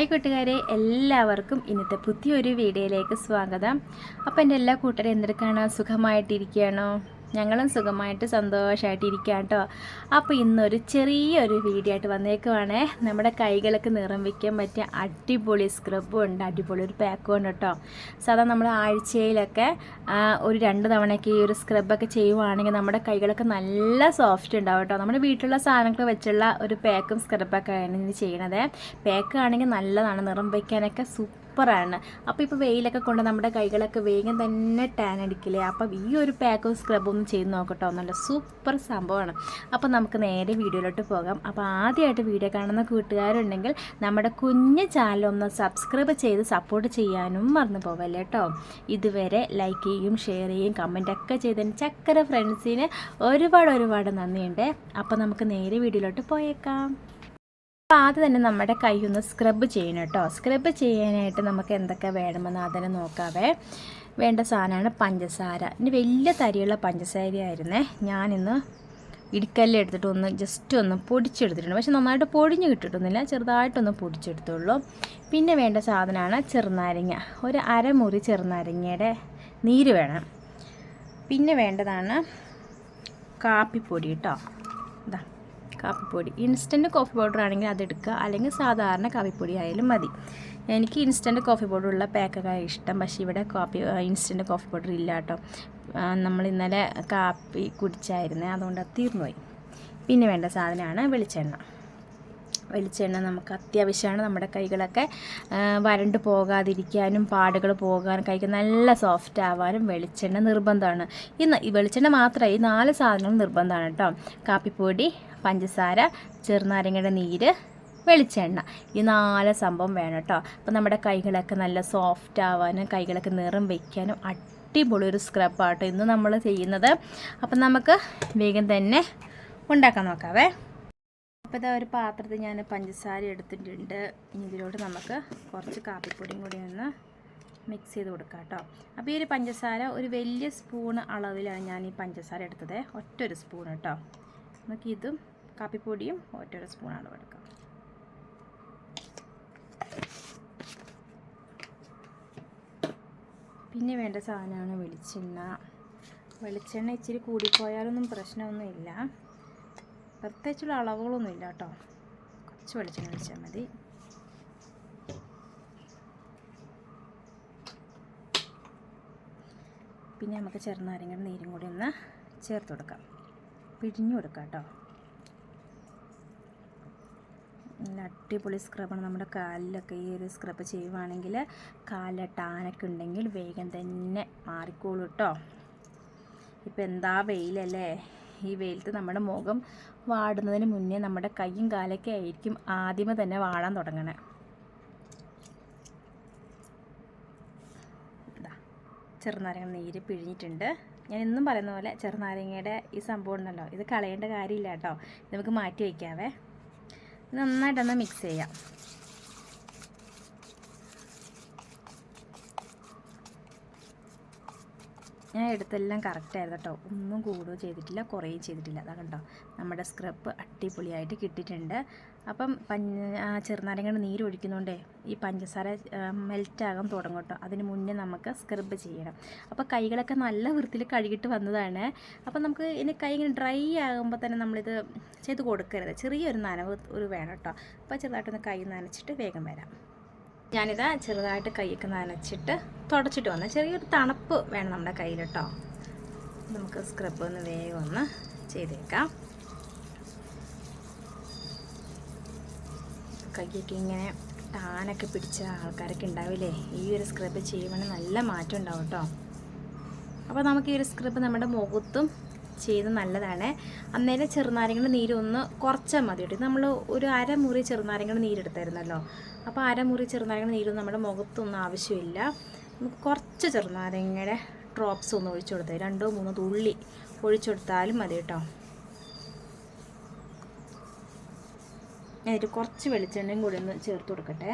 Hi കൂട്ടുകാരെ എല്ലാവർക്കും ഇന്നത്തെ പുതിയൊരു വീഡിയോയിലേക്ക് സ്വാഗതം. അപ്പോൾ എന്റെ എല്ലാ കൂട്ടുകാരും എന്തെടുക്കാണോ സുഖമായിട്ടിരിക്കുകയാണോ? ഞങ്ങളും സുഖമായിട്ട് സന്തോഷമായിട്ട് ഇരിക്കാം കേട്ടോ അപ്പോൾ ഇന്നൊരു ചെറിയൊരു വീഡിയോ ആയിട്ട് വന്നേക്കുവാണേ. നമ്മുടെ കൈകളൊക്കെ നിറം വയ്ക്കാൻ പറ്റിയ അടിപൊളി സ്ക്രബും ഉണ്ട്. അടിപൊളി ഒരു പാക്കും ഉണ്ട് കേട്ടോ. സാധാരണ നമ്മൾ ആഴ്ചയിലൊക്കെ ഒരു രണ്ട് തവണയൊക്കെ ഈ ഒരു സ്ക്രബൊക്കെ ചെയ്യുവാണെങ്കിൽ നമ്മുടെ കൈകളൊക്കെ നല്ല സോഫ്റ്റ് ഉണ്ടാവും കേട്ടോ. നമ്മുടെ വീട്ടിലുള്ള സാധനങ്ങൾ വെച്ചുള്ള ഒരു പാക്കും സ്ക്രബൊക്കെയാണ് ഇനി ചെയ്യണത്. പാക്ക് ആണെങ്കിൽ നല്ലതാണ്. നിറം വയ്ക്കാനൊക്കെ സൂപ്പറാണ്. അപ്പോൾ ഇപ്പോൾ വെയിലൊക്കെ കൊണ്ട് നമ്മുടെ കൈകളൊക്കെ വേഗം തന്നെ ടാൻ അടിക്കില്ലേ? അപ്പം ഈ ഒരു പാക്കും സ്ക്രബും ഒന്ന് ചെയ്ത് നോക്കട്ടോ. നല്ല സൂപ്പർ സംഭവമാണ്. അപ്പോൾ നമുക്ക് നേരെ വീഡിയോയിലോട്ട് പോകാം. അപ്പോൾ ആദ്യമായിട്ട് വീഡിയോ കാണുന്ന കൂട്ടുകാരുണ്ടെങ്കിൽ നമ്മുടെ കുഞ്ഞ് ചാനൽ ഒന്ന് സബ്സ്ക്രൈബ് ചെയ്ത് സപ്പോർട്ട് ചെയ്യാനും മറന്നു പോവല്ലേ കേട്ടോ ഇതുവരെ ലൈക്ക് ചെയ്യും ഷെയർ ചെയ്യും കമന്റൊക്കെ ചെയ്തതിന് ചക്കര ഫ്രണ്ട്സിന് ഒരുപാട് ഒരുപാട് നന്ദിയുണ്ട്. അപ്പോൾ നമുക്ക് നേരെ വീഡിയോയിലോട്ട് പോയേക്കാം. അപ്പോൾ ആദ്യം തന്നെ നമ്മുടെ കൈ ഒന്ന് സ്ക്രബ് ചെയ്യണം കേട്ടോ. സ്ക്രബ് ചെയ്യാനായിട്ട് നമുക്ക് എന്തൊക്കെ വേണമെന്ന് അതിനെ നോക്കാവേ. വേണ്ട സാധനമാണ് പഞ്ചസാര. ഇനി വലിയ തരിയുള്ള പഞ്ചസാരയായിരുന്നേ. ഞാനിന്ന് ഇടിക്കല്ല് എടുത്തിട്ട് ഒന്ന് ജസ്റ്റ് ഒന്ന് പൊടിച്ചെടുത്തിട്ടുണ്ട്. പക്ഷെ നന്നായിട്ട് പൊടിഞ്ഞ് കിട്ടിയിട്ടൊന്നുമില്ല ചെറുതായിട്ടൊന്ന് പൊടിച്ചെടുത്തുള്ളൂ. പിന്നെ വേണ്ട സാധനമാണ് ചെറുനാരങ്ങ. ഒരു അരമുറി ചെറുനാരങ്ങയുടെ നീര് വേണം. പിന്നെ വേണ്ടതാണ് കാപ്പിപ്പൊടി കേട്ടോ. ഇതാ കാപ്പിപ്പൊടി. ഇൻസ്റ്റന്റ് കോഫി പൗഡർ ആണെങ്കിൽ അതെടുക്കുക അല്ലെങ്കിൽ സാധാരണ കാപ്പിപ്പൊടി ആയാലും മതി. എനിക്ക് ഇൻസ്റ്റന്റ് കോഫി പൗഡർ ഉള്ള പാക്കൊക്കെ ഇഷ്ടം. പക്ഷേ ഇവിടെ കോഫി ഇൻസ്റ്റന്റ് കോഫി പൗഡർ ഇല്ല കേട്ടോ. നമ്മൾ ഇന്നലെ കാപ്പി കുടിച്ചായിരുന്നു. അതുകൊണ്ട് അത് തീർന്നുപോയി. പിന്നെ വേണ്ട സാധനമാണ് വെളിച്ചെണ്ണ. വെളിച്ചെണ്ണ നമുക്ക് അത്യാവശ്യമാണ്. നമ്മുടെ കൈകളൊക്കെ വരണ്ട് പോകാതിരിക്കാനും പാടുകൾ പോകാനും കൈക്ക് നല്ല സോഫ്റ്റ് ആവാനും വെളിച്ചെണ്ണ നിർബന്ധമാണ്. ഈ വെളിച്ചെണ്ണ മാത്രമേ ഈ നാല് സാധനങ്ങൾ നിർബന്ധമാണ് കേട്ടോ. കാപ്പിപ്പൊടി പഞ്ചസാര ചെറുനാരങ്ങയുടെ നീര് വെളിച്ചെണ്ണ. ഈ നാല് സംഭവം വേണം കേട്ടോ. അപ്പോൾ നമ്മുടെ കൈകളൊക്കെ നല്ല സോഫ്റ്റ് ആവാനും കൈകളൊക്കെ നിറം വയ്ക്കാനും അടിപൊളി ഒരു സ്ക്രബാട്ടോ ഇന്ന് നമ്മൾ ചെയ്യുന്നത്. അപ്പം നമുക്ക് വേഗം തന്നെ ഉണ്ടാക്കാൻ നോക്കാവേ. അപ്പോൾ ഇതാ ഒരു പാത്രത്തിൽ ഞാൻ പഞ്ചസാര എടുത്തിട്ടുണ്ട്. ഇനി ഇതിലോട്ട് നമുക്ക് കുറച്ച് കാപ്പിപ്പൊടിയും കൂടി ഒന്ന് മിക്സ് ചെയ്ത് കൊടുക്കാം കേട്ടോ. അപ്പോൾ ഈ ഒരു പഞ്ചസാര ഒരു വലിയ സ്പൂൺ അളവിലാണ് ഞാൻ ഈ പഞ്ചസാര എടുത്തത്. ഒറ്റൊരു സ്പൂൺ കേട്ടോ. നമുക്ക് ഇതും കാപ്പിപ്പൊടിയും ഒറ്റൊരു സ്പൂൺ അളവ് എടുക്കാം പിന്നെ വേണ്ട സാധനമാണ് വെളിച്ചെണ്ണ. വെളിച്ചെണ്ണ ഇച്ചിരി കൂടിപ്പോയാലൊന്നും പ്രശ്നമൊന്നുമില്ല. പ്രത്യേകിച്ചുള്ള അളവുകളൊന്നും ഇല്ല കേട്ടോ. കുറച്ച് വെളിച്ചെണ്ണ ഒഴിച്ചാൽ മതി. പിന്നെ നമുക്ക് ചെറുനാരങ്ങയുടെ നീരും കൂടി ഒന്ന് ചേർത്ത് കൊടുക്കാം. പിഴിഞ്ഞു കൊടുക്കാം കേട്ടോ. നല്ല അടിപൊളി സ്ക്രബാണ് നമ്മുടെ കാലിലൊക്കെ ഈ ഒരു സ്ക്രബ് ചെയ്യുവാണെങ്കിൽ കാലിലെ ടാനൊക്കെ ഉണ്ടെങ്കിൽ വേഗം തന്നെ മാറിക്കോളൂ കേട്ടോ ഇപ്പം എന്താ വെയിലല്ലേ? ഈ വെയിലത്ത് നമ്മുടെ മുഖം വാടുന്നതിന് മുന്നേ നമ്മുടെ കൈയും കാലൊക്കെ ആയിരിക്കും ആദ്യമേ തന്നെ വാടാൻ തുടങ്ങണേ. ചെറുനാരങ്ങ നീര് പിഴിഞ്ഞിട്ടുണ്ട്. ഞാൻ എന്നും പറയുന്ന പോലെ ചെറുനാരങ്ങയുടെ ഈ സംഭവം ഉണ്ടല്ലോ ഇത് കളയേണ്ട കാര്യമില്ല കേട്ടോ നമുക്ക് മാറ്റി വയ്ക്കാവേ നന്നായിട്ടൊന്ന് മിക്സ് ചെയ്യാം. ഞാൻ എടുത്തെല്ലാം കറക്റ്റായിരുന്നു കേട്ടോ. ഒന്നും കൂടുകയോ ചെയ്തിട്ടില്ല കുറേ ചെയ്തിട്ടില്ല. അതാ കണ്ടോ നമ്മുടെ സ്ക്രബ് അടിപൊളിയായിട്ട് കിട്ടിയിട്ടുണ്ട്. അപ്പം പഞ്ഞ ചെറുനാരങ്ങയുടെ നീര് ഒഴിക്കുന്നതുകൊണ്ടേ ഈ പഞ്ചസാര മെൽറ്റാകാൻ തുടങ്ങും കേട്ടോ അതിന് മുന്നേ നമുക്ക് സ്ക്രബ് ചെയ്യണം. അപ്പോൾ കൈകളൊക്കെ നല്ല വൃത്തിയിൽ കഴുകിയിട്ട് വന്നതാണ്. അപ്പം നമുക്ക് ഇനി കൈ ഇങ്ങനെ ഡ്രൈ ആകുമ്പോൾ തന്നെ നമ്മളിത് ചെയ്ത് കൊടുക്കരുത്. ചെറിയൊരു നനവ് ഒരു വേണം കേട്ടോ അപ്പോൾ ചെറുതായിട്ടൊന്ന് കൈ നനച്ചിട്ട് വേഗം വരാം. ഞാനിത് ചെറുതായിട്ട് കൈയൊക്കെ നനച്ചിട്ട് തുടച്ചിട്ട് വന്നു ചെറിയൊരു തണുപ്പ് വേണം നമ്മുടെ കയ്യിൽ കേട്ടോ നമുക്ക് സ്ക്രബ് ഒന്ന് വേഗം ഒന്ന് ചെയ്തേക്കാം. കൈയൊക്കെ ഇങ്ങനെ ടാനൊക്കെ പിടിച്ച ആൾക്കാരൊക്കെ ഉണ്ടാവില്ലേ? ഈ ഒരു സ്ക്രബ് ചെയ്യുവാണെങ്കിൽ നല്ല മാറ്റം ഉണ്ടാവും കേട്ടോ അപ്പോൾ നമുക്ക് ഈ ഒരു സ്ക്രബ് നമ്മുടെ മുഖത്തും ചെയ്ത് നല്ലതാണ്. അന്നേരം ചെറുനാരങ്ങയുടെ നീര് ഒന്ന് കുറച്ചാൽ മതി കേട്ടോ നമ്മൾ ഒരു അരമുറി ചെറുനാരങ്ങയുടെ നീരെടുത്തായിരുന്നല്ലോ അപ്പോൾ അരമുറി ചെറുനാരങ്ങയുടെ നീരൊന്നും നമ്മുടെ മുഖത്തൊന്നും ആവശ്യമില്ല. നമുക്ക് കുറച്ച് ചെറുനാരങ്ങയുടെ ഡ്രോപ്സ് ഒന്ന് ഒഴിച്ചു കൊടുത്താൽ രണ്ടോ മൂന്നോ തുള്ളി ഒഴിച്ചു കൊടുത്താലും മതി കേട്ടോ എന്നിട്ട് കുറച്ച് വെളിച്ചെണ്ണയും കൂടി ഒന്ന് ചേർത്ത് കൊടുക്കട്ടെ.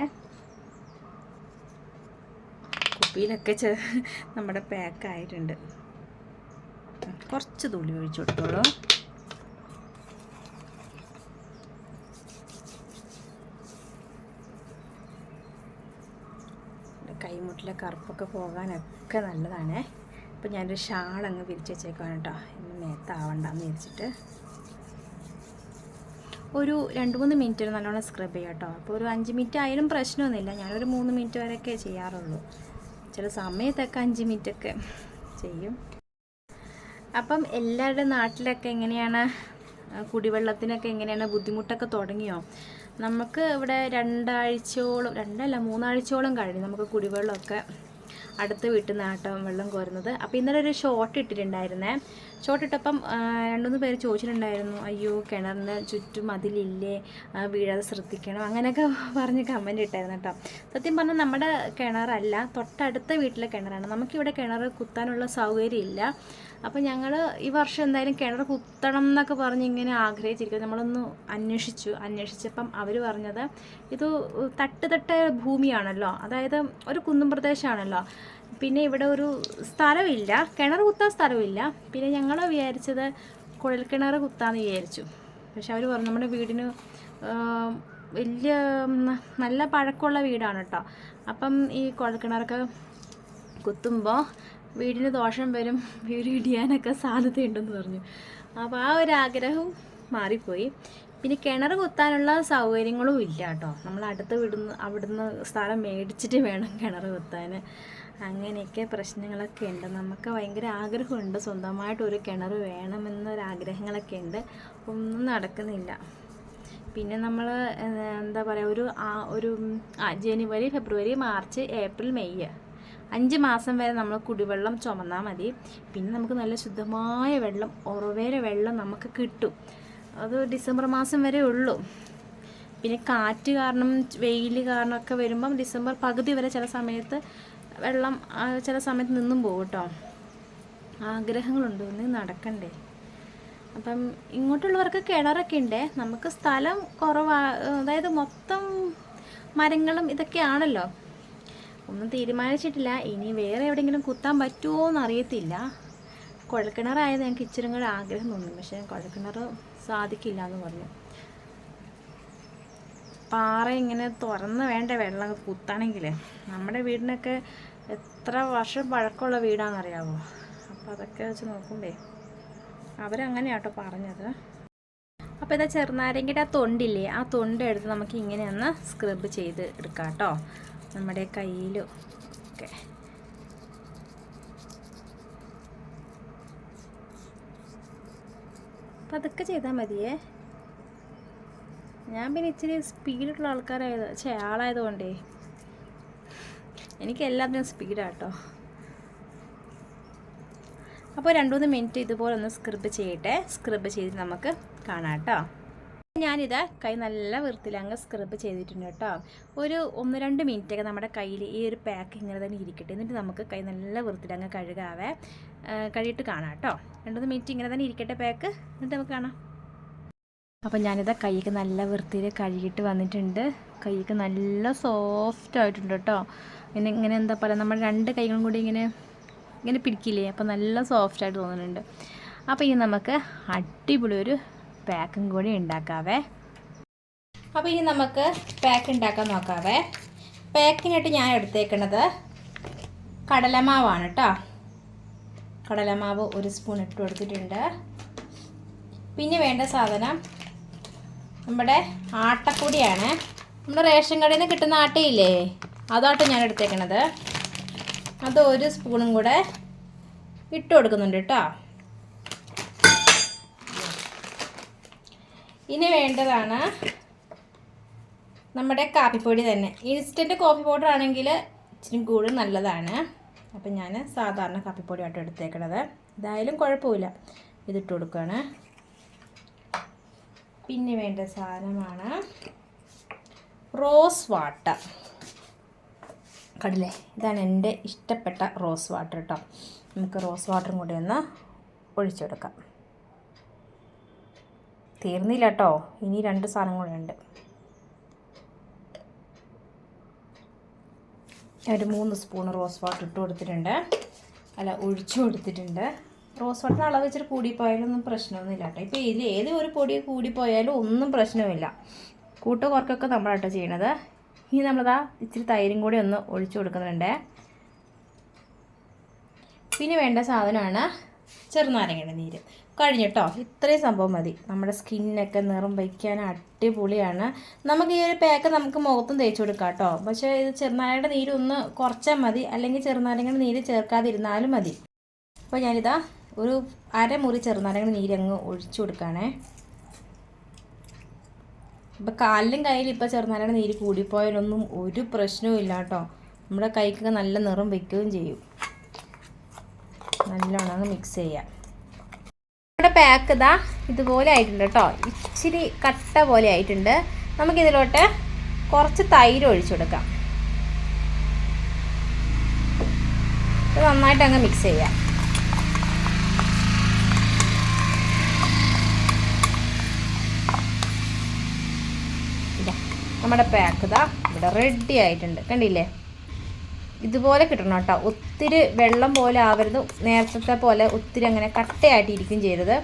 കുപ്പിയിലൊക്കെ ചെ നമ്മുടെ പാക്ക് പാക്കായിട്ടുണ്ട് കുറച്ച് തുള്ളി ഒഴിച്ചു കൊടുത്തോളൂ. കൈമുട്ടിലെ കറുപ്പൊക്കെ പോകാനൊക്കെ നല്ലതാണേ. അപ്പോൾ ഞാനൊരു ഷാൾ അങ്ങ് വിരിച്ച് വെച്ചേക്കാണ് കേട്ടോ. ഇന്ന് മേത്താവണ്ടെന്ന് വിരിച്ചിട്ട്. ഒരു രണ്ട് മൂന്ന് മിനിറ്റ് നല്ലോണം സ്ക്രബ് ചെയ്യാം കേട്ടോ അപ്പോൾ ഒരു അഞ്ച് മിനിറ്റ് ആയാലും പ്രശ്നമൊന്നുമില്ല. ഞാനൊരു മൂന്ന് മിനിറ്റ് വരെയൊക്കെ ചെയ്യാറുള്ളൂ. ചില സമയത്തൊക്കെ അഞ്ച് മിനിറ്റൊക്കെ ചെയ്യും. അപ്പം എല്ലാവരുടെ നാട്ടിലൊക്കെ എങ്ങനെയാണ്? കുടിവെള്ളത്തിനൊക്കെ എങ്ങനെയാണ് ബുദ്ധിമുട്ടൊക്കെ തുടങ്ങിയോ? നമുക്ക് ഇവിടെ രണ്ടാഴ്ചയോളം രണ്ടല്ല മൂന്നാഴ്ചയോളം കഴിഞ്ഞു നമുക്ക് കുടിവെള്ളമൊക്കെ അടുത്ത വീട്ടിൽ നിന്നാട്ടം വെള്ളം കോരുന്നത്. അപ്പോൾ ഇന്നലെ ഒരു ഷോർട്ട് ഇട്ടിട്ടുണ്ടായിരുന്നേ. ആ, രണ്ടുമൂന്ന് പേര് ചോദിച്ചിട്ടുണ്ടായിരുന്നു അയ്യോ കിണറിന് ചുറ്റും അതിലില്ലേ? വീഴാതെ ശ്രദ്ധിക്കണം. അങ്ങനെയൊക്കെ പറഞ്ഞ് കമന്റ് ഇട്ടായിരുന്നു കേട്ടോ. സത്യം പറഞ്ഞാൽ നമ്മുടെ കിണറല്ല തൊട്ടടുത്ത വീട്ടിലെ കിണറാണ്. നമുക്കിവിടെ കിണർ കുത്താനുള്ള സൗകര്യം ഇല്ല. അപ്പോൾ ഞങ്ങൾ ഈ വർഷം എന്തായാലും കിണർ കുത്തണം എന്നൊക്കെ പറഞ്ഞ് ഇങ്ങനെ ആഗ്രഹിച്ചിരിക്കും നമ്മളൊന്ന് അന്വേഷിച്ചു. അന്വേഷിച്ചപ്പം അവർ പറഞ്ഞത് ഇത് തട്ട് തട്ട് ഭൂമിയാണല്ലോ. അതായത് ഒരു കുന്നും പ്രദേശമാണല്ലോ പിന്നെ ഇവിടെ ഒരു സ്ഥലമില്ല. കിണർ കുത്താൻ സ്ഥലമില്ല. പിന്നെ ഞങ്ങൾ വിചാരിച്ചത് കുഴൽക്കിണർ കുത്താന്ന് വിചാരിച്ചു. പക്ഷെ അവർ പറഞ്ഞു നമ്മുടെ വീടിന് വലിയ നല്ല പഴക്കമുള്ള വീടാണ് കേട്ടോ അപ്പം ഈ കുഴൽക്കിണറൊക്കെ കുത്തുമ്പോൾ വീടിന് ദോഷം വരും വീട് ഇടിയാനൊക്കെ സാധ്യതയുണ്ടെന്ന് പറഞ്ഞു. അപ്പോൾ ആ ഒരു ആഗ്രഹവും മാറിപ്പോയി. പിന്നെ കിണർ കുത്താനുള്ള സൗകര്യങ്ങളും ഇല്ല കേട്ടോ നമ്മൾ അടുത്ത് വിടുന്ന അവിടുന്ന് സ്ഥലം മേടിച്ചിട്ട് വേണം കിണർ കുത്താൻ അങ്ങനെയൊക്കെ പ്രശ്നങ്ങളൊക്കെ ഉണ്ട്. നമുക്ക് ഭയങ്കര ആഗ്രഹമുണ്ട്. സ്വന്തമായിട്ട് ഒരു കിണർ വേണമെന്നൊരാഗ്രഹങ്ങളൊക്കെ ഉണ്ട്. ഒന്നും നടക്കുന്നില്ല. പിന്നെ നമ്മൾ എന്താ പറയുക ഒരു ഒരു ജനുവരി ഫെബ്രുവരി മാർച്ച് ഏപ്രിൽ മെയ് അഞ്ച് മാസം വരെ നമ്മൾ കുടിവെള്ളം ചുമന്നാൽ മതി. പിന്നെ നമുക്ക് നല്ല ശുദ്ധമായ വെള്ളം ഉറവേരെ വെള്ളം നമുക്ക് കിട്ടും. അത് ഡിസംബർ മാസം വരെ ഉള്ളൂ. പിന്നെ കാറ്റ് കാരണം വെയിൽ കാരണമൊക്കെ വരുമ്പം ഡിസംബർ പകുതി വരെ ചില സമയത്ത് വെള്ളം ചില സമയത്ത് നിന്നും പോകും കേട്ടോ. ആഗ്രഹങ്ങളുണ്ട് ഒന്ന് നടക്കണ്ടേ. അപ്പം ഇങ്ങോട്ടുള്ളവർക്ക് കിണറൊക്കെ ഉണ്ട് നമുക്ക് സ്ഥലം കുറവാ അതായത് മൊത്തം മരങ്ങളും ഇതൊക്കെയാണല്ലോ. ഒന്നും തീരുമാനിച്ചിട്ടില്ല. ഇനി വേറെ എവിടെയെങ്കിലും കുത്താൻ പറ്റുമോ എന്ന് അറിയത്തില്ല. കുഴൽക്കിണറായത് ഞങ്ങൾക്ക് ഇച്ചിരി കൂടെ ആഗ്രഹം തോന്നി പക്ഷേ കുഴൽക്കിണർ സാധിക്കില്ല എന്ന് പറഞ്ഞു. പാറ ഇങ്ങനെ തുറന്ന് വേണ്ട വെള്ളം കുത്താണെങ്കിൽ നമ്മുടെ വീടിനൊക്കെ എത്ര വർഷം പഴക്കമുള്ള വീടാണെന്നറിയാമോ അപ്പോൾ അതൊക്കെ വെച്ച് നോക്കുമ്പേ അവരങ്ങനെയാണ് കേട്ടോ പറഞ്ഞത്. അപ്പോൾ ഇതാ ചെറുനാരങ്ങയുടെ ആ തൊണ്ടില്ലേ ആ തൊണ്ട് എടുത്ത് നമുക്ക് ഇങ്ങനെ ഒന്ന് സ്ക്രബ് ചെയ്ത് എടുക്കാം കേട്ടോ നമ്മുടെ കയ്യിലും ഒക്കെ. അപ്പം അതൊക്കെ ചെയ്താൽ മതിയേ. ഞാൻ പിന്നെ ഇച്ചിരി സ്പീഡുള്ള ആൾക്കാരായത് ചേ ആളായതുകൊണ്ടേ എനിക്ക് എല്ലാത്തിനും സ്പീഡാട്ടോ. അപ്പോൾ രണ്ട് മൂന്ന് മിനിറ്റ് ഇതുപോലെ ഒന്ന് സ്ക്രബ് ചെയ്യട്ടെ. സ്ക്രബ് ചെയ്ത് നമുക്ക് കാണാം കേട്ടോ ഞാനിത് കൈ നല്ല വൃത്തിയിൽ അങ്ങ് സ്ക്രബ് ചെയ്തിട്ടുണ്ട് കേട്ടോ. ഒരു ഒന്ന് രണ്ട് മിനിറ്റൊക്കെ നമ്മുടെ കയ്യിൽ ഈ ഒരു പാക്ക് ഇങ്ങനെ തന്നെ ഇരിക്കട്ടെ. എന്നിട്ട് നമുക്ക് കൈ നല്ല വൃത്തിയിൽ അങ്ങ് കഴുകാവേ. കഴുകിയിട്ട് കാണാം കേട്ടോ. രണ്ട് മൂന്ന് മിനിറ്റ് ഇങ്ങനെ തന്നെ ഇരിക്കട്ടെ പാക്ക് എന്നിട്ട് നമുക്ക് കാണാം. അപ്പോൾ ഞാനിത് കൈയ്ക്ക് നല്ല വൃത്തിയിൽ കഴുകിയിട്ട് വന്നിട്ടുണ്ട്. കൈയ്ക്ക് നല്ല സോഫ്റ്റ് ആയിട്ടുണ്ട് കേട്ടോ. ഇങ്ങനെ ഇങ്ങനെ എന്താ പറയുക നമ്മൾ രണ്ട് കൈകളും കൂടി ഇങ്ങനെ ഇങ്ങനെ പിടിക്കില്ലേ? അപ്പോൾ നല്ല സോഫ്റ്റായിട്ട് തോന്നുന്നുണ്ട്. അപ്പോൾ ഇനി നമുക്ക് അടിപൊളി ഒരു പാക്കും കൂടി ഉണ്ടാക്കാവേ. അപ്പോൾ ഇനി നമുക്ക് പാക്ക് ഉണ്ടാക്കാൻ നോക്കാവേ. പാക്കിനായിട്ട് ഞാൻ എടുത്തേക്കുന്നത് കടലമാവാണ് കേട്ടോ കടലമാവ് ഒരു സ്പൂൺ ഇട്ട് കൊടുത്തിട്ടുണ്ട്. പിന്നെ വേണ്ട സാധനം നമ്മുടെ ആട്ടപ്പൊടിയാണ്. നമ്മുടെ റേഷൻ കടയിൽ നിന്ന് കിട്ടുന്ന ആട്ടയില്ലേ? അതാട്ടോ ഞാൻ എടുത്തേക്കണത്. അത് ഒരു സ്പൂണും കൂടെ ഇട്ട് കൊടുക്കുന്നുണ്ട് കേട്ടോ ഇനി വേണ്ടതാണ് നമ്മുടെ കാപ്പിപ്പൊടി തന്നെ. ഇൻസ്റ്റന്റ് കോഫി പൗഡർ ആണെങ്കിൽ ഇച്ചിരി കൂടുതൽ നല്ലതാണ്. അപ്പം ഞാൻ സാധാരണ കാപ്പിപ്പൊടിയായിട്ട് എടുത്തേക്കണത്. ഇതായാലും കുഴപ്പമില്ല. ഇതിട്ട് കൊടുക്കുകയാണ് പിന്നെ വേണ്ട സാധനമാണ് റോസ് വാട്ടർ. കണ്ടില്ലേ ഇതാണ് എന്റെ ഇഷ്ടപ്പെട്ട റോസ് വാട്ടർ കേട്ടോ നമുക്ക് റോസ് വാട്ടറും കൂടി ഒന്ന് ഒഴിച്ചെടുക്കാം. തീർന്നില്ല കേട്ടോ ഇനി രണ്ട് സാധനം കൂടെ ഉണ്ട്. ഒരു മൂന്ന് സ്പൂൺ റോസ് വാട്ടർ ഇട്ട് കൊടുത്തിട്ടുണ്ട്. അല്ല ഒഴിച്ചു കൊടുത്തിട്ടുണ്ട്. റോസ് വാട്ടർ അളവ് വെച്ചിട്ട് കൂടിപ്പോയാലും ഒന്നും പ്രശ്നമൊന്നുമില്ല കേട്ടോ ഇപ്പോൾ ഇതിൽ ഏത് ഒരു പൊടി കൂടിപ്പോയാലും ഒന്നും പ്രശ്നമില്ല. കൂട്ടുകുറക്കൊക്കെ നമ്മളാട്ടോ ചെയ്യണത്. ഇനി നമ്മളതാ ഇച്ചിരി തൈരും കൂടി ഒന്ന് ഒഴിച്ചു കൊടുക്കുന്നുണ്ട്. പിന്നെ വേണ്ട സാധനമാണ് ചെറുനാരങ്ങയുടെ നീര്. കഴിഞ്ഞിട്ടോ? ഇത്രയും സംഭവം മതി. നമ്മുടെ സ്കിന്നൊക്കെ നിറം വയ്ക്കാൻ അടിപൊളിയാണ്. നമുക്ക് ഈ ഒരു പാക്ക് നമുക്ക് മുഖത്തും തേച്ച് കൊടുക്കാം കേട്ടോ. പക്ഷേ ഇത് ചെറുനാരങ്ങയുടെ നീര് ഒന്ന് കുറച്ചാൽ മതി. അല്ലെങ്കിൽ ചെറുനാരങ്ങയുടെ നീര് ചേർക്കാതിരുന്നാലും മതി. അപ്പോൾ ഞാനിതാ ഒരു അരമുറി ചെറുനാരങ്ങയുടെ നീര് അങ്ങ് ഒഴിച്ചു കൊടുക്കുകയാണേ. ഇപ്പം കാലിലും കയ്യിലും ഇപ്പോൾ ചെറുനാരങ്ങയുടെ നീര് കൂടിപ്പോയാലൊന്നും ഒരു പ്രശ്നവും ഇല്ല കേട്ടോ. നമ്മുടെ കൈക്കൊക്കെ നല്ല നിറം വയ്ക്കുകയും ചെയ്യും. നല്ലോണം അങ്ങ് മിക്സ് ചെയ്യാം. നമ്മുടെ പാക്ക് ഇതാ ഇതുപോലെ ആയിട്ടുണ്ട് കേട്ടോ. ഇച്ചിരി കട്ട പോലെ ആയിട്ടുണ്ട്. നമുക്കിതിലോട്ട് കുറച്ച് തൈര് ഒഴിച്ചു കൊടുക്കാം. ഇത് നന്നായിട്ട് അങ്ങ് മിക്സ് ചെയ്യാം ഇതാ നമ്മുടെ പാക്ക് ഇതാ ഇവിടെ റെഡി ആയിട്ടുണ്ട്. കണ്ടില്ലേ? ഇതുപോലെ കിട്ടണം കേട്ടോ. ഒത്തിരി വെള്ളം പോലെ ആവരുത്. നേരത്തെ പോലെ ഒത്തിരി അങ്ങനെ കട്ടയായിട്ടിരിക്കും ചെയ്തത്.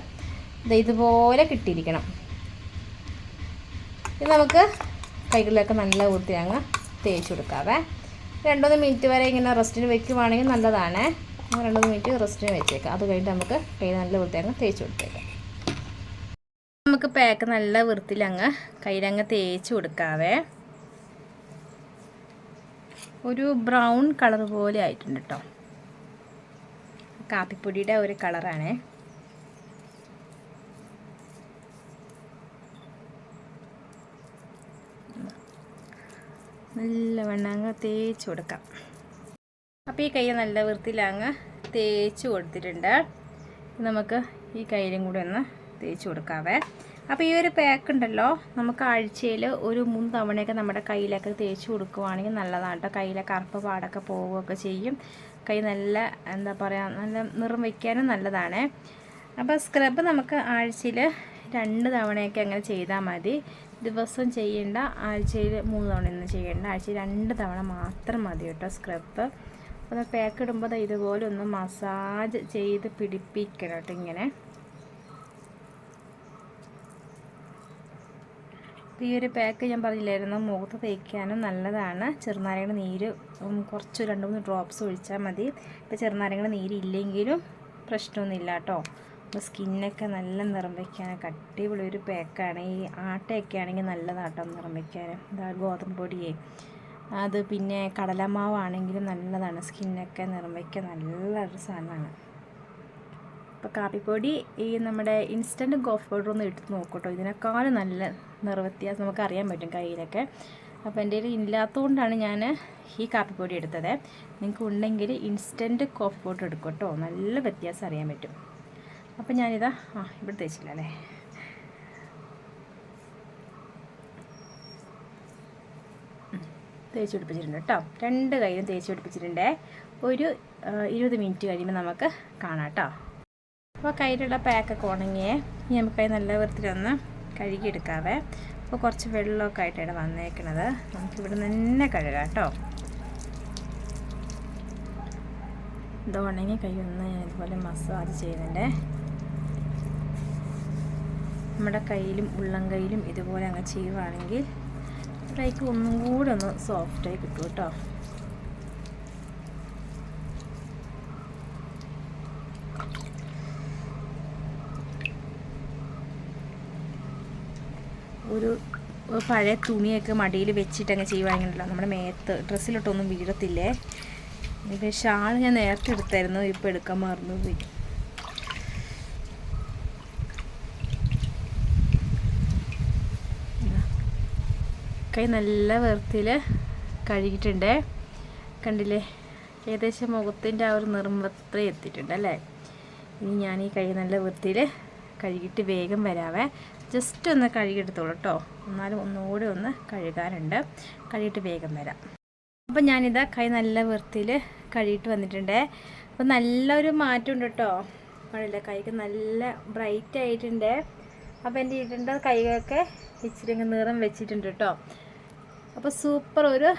ഇത് ഇതുപോലെ കിട്ടിയിരിക്കണം. ഇത് നമുക്ക് കൈകളിലൊക്കെ നല്ല വൃത്തി അങ്ങ് തേച്ച് കൊടുക്കാവേ. രണ്ടൂന്ന് മിനിറ്റ് വരെ ഇങ്ങനെ റെസ്റ്റിന് വെക്കുവാണെങ്കിൽ നല്ലതാണ്. രണ്ടൂന്ന് മിനിറ്റ് റെസ്റ്റിന് വെച്ചേക്കാം. അത് കഴിഞ്ഞിട്ട് നമുക്ക് കൈ നല്ല വൃത്തി അങ്ങ് തേച്ച് കൊടുത്തേക്കാം. നമുക്ക് പാക്ക് നല്ല വൃത്തിയിൽ അങ്ങ് കയ്യിലങ്ങ് തേച്ച് കൊടുക്കാവേ. ഒരു ബ്രൗൺ കളർ പോലെ ആയിട്ടുണ്ട് കേട്ടോ കാപ്പിപ്പൊടിയുടെ ഒരു കളറാണ് നല്ല അങ്ങ് തേച്ച് കൊടുക്കാം. അപ്പോൾ ഈ കൈ നല്ല വൃത്തിയിലങ്ങ് തേച്ച് കൊടുത്തിട്ടുണ്ട്. നമുക്ക് ഈ കയ്യിലും കൂടി ഒന്ന് തേച്ച് കൊടുക്കാവേ. അപ്പോൾ ഈ ഒരു പാക്ക് ഉണ്ടല്ലോ നമുക്ക് ആഴ്ചയിൽ ഒരു മൂന്ന് തവണയൊക്കെ നമ്മുടെ കയ്യിലൊക്കെ തേച്ച് കൊടുക്കുവാണെങ്കിൽ നല്ലതാണ് കേട്ടോ കയ്യിലെ കറുപ്പ് പാടൊക്കെ പോവുകയൊക്കെ ചെയ്യും. കൈ നല്ല എന്താ പറയുക നല്ല നിറം വയ്ക്കാനും നല്ലതാണ്. അപ്പോൾ സ്ക്രബ് നമുക്ക് ആഴ്ചയിൽ രണ്ട് തവണയൊക്കെ അങ്ങനെ ചെയ്താൽ മതി. ദിവസം ചെയ്യേണ്ട ആഴ്ചയിൽ മൂന്ന് തവണ ഒന്നും ചെയ്യേണ്ട ആഴ്ചയിൽ രണ്ട് തവണ മാത്രം മതി കേട്ടോ സ്ക്രബ് അപ്പോൾ പാക്ക് ഇടുമ്പോൾ ഇതുപോലെ ഒന്ന് മസാജ് ചെയ്ത് പിടിപ്പിക്കണം കേട്ടോ ഇങ്ങനെ. ഈ ഒരു പാക്ക് ഞാൻ പറഞ്ഞില്ലായിരുന്നു. മുഖത്ത് തേക്കാനും നല്ലതാണ്. ചെറുനാരങ്ങയുടെ നീര് കുറച്ച് രണ്ട് മൂന്ന് ഡ്രോപ്സ് ഒഴിച്ചാൽ മതി. ഇപ്പോൾ ചെറുനാരങ്ങയുടെ നീര് ഇല്ലെങ്കിലും പ്രശ്നമൊന്നുമില്ല കേട്ടോ. അപ്പോൾ സ്കിന്നൊക്കെ നല്ല നിറം വയ്ക്കാനൊക്കെ അടിപൊളി ഒരു പാക്കാണ്. ഈ ആട്ടയൊക്കെ ആണെങ്കിൽ നല്ലതാട്ടോ ഇതാ ഗോതമ്പ് പൊടിയേ. അത് പിന്നെ കടലമാവാണെങ്കിലും നല്ലതാണ്. സ്കിന്നൊക്കെ നിറം വയ്ക്കാൻ നല്ലൊരു സാധനമാണ്. അപ്പോൾ കാപ്പിപ്പൊടി ഈ നമ്മുടെ ഇൻസ്റ്റന്റ് കോഫി പൗഡർ ഒന്ന് എടുത്ത് നോക്കട്ടോ. ഇതിനേക്കാളും നല്ല നിറവ്യത്യാസം നമുക്ക് അറിയാൻ പറ്റും കയ്യിലൊക്കെ. അപ്പോൾ എന്റെ കയ്യിൽ ഇല്ലാത്തതുകൊണ്ടാണ് ഞാൻ ഈ കാപ്പിപ്പൊടി എടുത്തത്. നിങ്ങൾക്ക് ഉണ്ടെങ്കിൽ ഇൻസ്റ്റന്റ് കോഫി പൗഡർ എടുക്കും കേട്ടോ നല്ല വ്യത്യാസം അറിയാൻ പറ്റും. അപ്പോൾ ഞാനിതാ ആ ഇവിടെ തേച്ചില്ല അല്ലേ? തേച്ച് പിടിപ്പിച്ചിട്ടുണ്ട് കേട്ടോ. രണ്ട് കൈയിലും തേച്ച് പിടിപ്പിച്ചിട്ടുണ്ട്. ഒരു ഇരുപത് മിനിറ്റ് കഴിയുമ്പോൾ നമുക്ക് കാണാം കേട്ടോ. അപ്പോൾ കയ്യിലുള്ള പാക്കൊക്കെ ഉണങ്ങിയേ. ഇനി നമുക്ക് നല്ല വൃത്തിയിലൊന്ന് കഴുകിയെടുക്കാവേ. അപ്പോൾ കുറച്ച് വെള്ളമൊക്കെ ആയിട്ടാണ് വന്നേക്കണത്. നമുക്കിവിടെ തന്നെ കഴുകാം കേട്ടോ. ഇത് ഉണങ്ങി കൈ ഒന്ന് ഞാൻ ഇതുപോലെ മസാജ് ചെയ്യുന്നുണ്ട്. നമ്മുടെ കയ്യിലും ഉള്ളം കയ്യിലും ഇതുപോലെ അങ്ങ് ചെയ്യുവാണെങ്കിൽ കൈക്ക് ഒന്നും കൂടെ ഒന്ന് സോഫ്റ്റായി കിട്ടും കേട്ടോ. ഒരു പഴയ തുണിയൊക്കെ മടിയിൽ വെച്ചിട്ട് അങ്ങ് ചെയ്യുവാണെങ്കിലല്ലോ നമ്മുടെ മേത്ത് ഡ്രസ്സിലിട്ടൊന്നും വീഴത്തില്ലേ? ഇപ്പം ഷാൾ ഞാൻ നേരത്തെ എടുത്തായിരുന്നു ഇപ്പം എടുക്കാൻ മറന്നു പോയി. കൈ നല്ല വൃത്തിയിൽ കഴുകിയിട്ടുണ്ട്. കണ്ടില്ലേ? ഏകദേശം മുഖത്തിന്റെ ആ ഒരു നിർമ്മത്ര എത്തിയിട്ടുണ്ട് അല്ലേ? ഇനി ഞാൻ ഈ കൈ നല്ല വൃത്തിയിൽ കഴുകിയിട്ട് വേഗം വരാവേ. ജസ്റ്റ് ഒന്ന് കഴുകിയെടുത്തോളൂ കേട്ടോ എന്നാലും ഒന്നുകൂടി ഒന്ന് കഴുകാനുണ്ട്. കഴുകിയിട്ട് വേഗം വരാം. അപ്പം ഞാനിതാ കൈ നല്ല വൃത്തിയിൽ കഴുകിയിട്ട് വന്നിട്ടുണ്ട്. അപ്പോൾ നല്ലൊരു മാറ്റമുണ്ട് കേട്ടോ മഴയില്ല കൈക്ക് നല്ല ബ്രൈറ്റ് ആയിട്ടുണ്ട്. അപ്പോൾ എന്റെ ഇടേണ്ട കൈകൊക്കെ ഇച്ചിരി നിറം വെച്ചിട്ടുണ്ട് കേട്ടോ അപ്പോൾ സൂപ്പർ ഒരു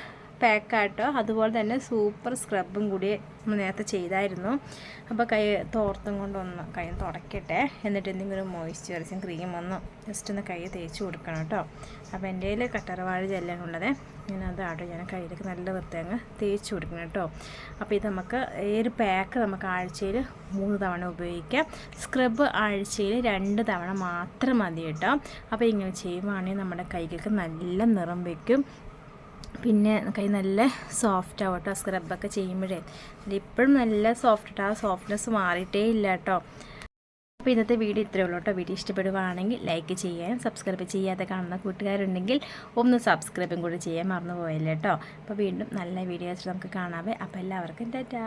പാക്കാട്ടോ. അതുപോലെ തന്നെ സൂപ്പർ സ്ക്രബും കൂടി നമ്മൾ നേരത്തെ ചെയ്തായിരുന്നു. അപ്പോൾ കൈ തോർത്തും കൊണ്ടൊന്ന് കൈ തുടക്കട്ടെ. എന്നിട്ട് എന്തെങ്കിലും മോയ്സ്ചറൈസിങ് ക്രീം ഒന്ന് ജസ്റ്റ് ഒന്ന് കൈ തേച്ച് കൊടുക്കണം കേട്ടോ. അപ്പോൾ എന്റെ കയ്യിൽ കട്ടറവാഴ ജെല്ലാണുള്ളത് ഞാൻ അതാട്ടോ ഞാൻ കയ്യിലേക്ക് നല്ല വൃത്തി അങ്ങ് തേച്ച് കൊടുക്കണം കേട്ടോ. അപ്പോൾ ഇത് നമുക്ക് ഈ ഒരു പാക്ക് നമുക്ക് ആഴ്ചയിൽ മൂന്ന് തവണ ഉപയോഗിക്കാം. സ്ക്രബ് ആഴ്ചയിൽ രണ്ട് തവണ മാത്രം മതി കേട്ടോ. അപ്പോൾ ഇങ്ങനെ ചെയ്യുവാണെങ്കിൽ നമ്മുടെ കൈകൾക്ക് നല്ല നിറം വയ്ക്കും. പിന്നെ കൈ നല്ല സോഫ്റ്റ് ആവും കേട്ടോ സ്ക്രബൊക്കെ ചെയ്യുമ്പോഴേ. ഇപ്പോഴും നല്ല സോഫ്റ്റ് ആ സോഫ്റ്റ്നെസ് മാറിയിട്ടേ ഇല്ല കേട്ടോ അപ്പോൾ ഇന്നത്തെ വീഡിയോ ഇത്രയേ ഉള്ളൂ കേട്ടോ വീഡിയോ ഇഷ്ടപ്പെടുവാണെങ്കിൽ ലൈക്ക് ചെയ്യാൻ സബ്സ്ക്രൈബ് ചെയ്യാതെ കാണുന്ന കൂട്ടുകാരുണ്ടെങ്കിൽ ഒന്ന് സബ്സ്ക്രൈബും കൂടി ചെയ്യാൻ മറന്നു പോയല്ലേ കേട്ടോ അപ്പോൾ വീണ്ടും നല്ല വീഡിയോസ് നമുക്ക് കാണാവേ. അപ്പോൾ എല്ലാവർക്കും ടാറ്റാ.